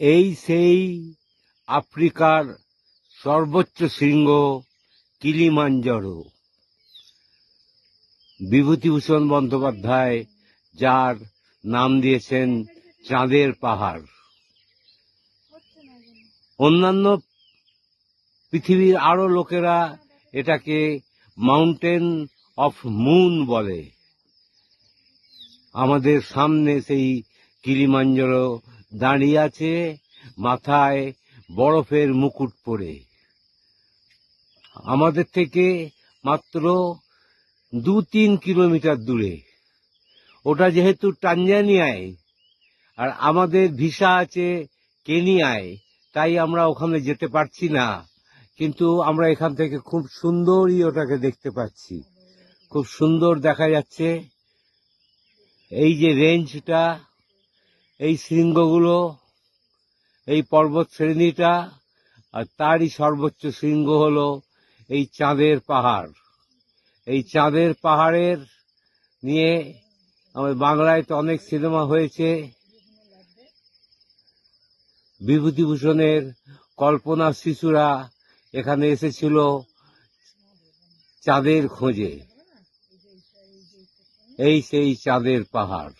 এই সেই আফ্রিকার সর্বোচ্চ শৃঙ্গ কিলিমাঞ্জারো। বিভূতিভূষণ বন্দ্যোপাধ্যায়, যার নাম দিয়েছেন চাঁদের পাহাড়। অন্যান্য পৃথিবীর আরও লোকেরা এটাকে মাউন্টেন অফ মুন বলে। আমাদের সামনে সেই কিলিমাঞ্জারো দাঁড়িয়ে আছে মাথায় বরফের মুকুট পরে। আমাদের থেকে মাত্র দু তিন কিলোমিটার দূরে। ওটা যেহেতু টানজানিয়ায় আর আমাদের ভিসা আছে কেনিয়ায়, তাই আমরা ওখানে যেতে পারছি না। কিন্তু আমরা এখান থেকে খুব সুন্দরই ওটাকে দেখতে পাচ্ছি। খুব সুন্দর দেখা যাচ্ছে। এই যে রেঞ্জটা এই শৃঙ্গগুলো, এই পর্বত শ্রেণীটা আর তারই সর্বোচ্চ শৃঙ্গ হলো এই চাঁদের পাহাড়। এই চাঁদের পাহাড়ের নিয়ে আমাদের বাংলায় তো অনেক সিনেমা হয়েছে। বিভূতিভূষণের কল্পনা শিশুরা এখানে এসেছিল চাঁদের খোঁজে। এই সেই চাঁদের পাহাড়।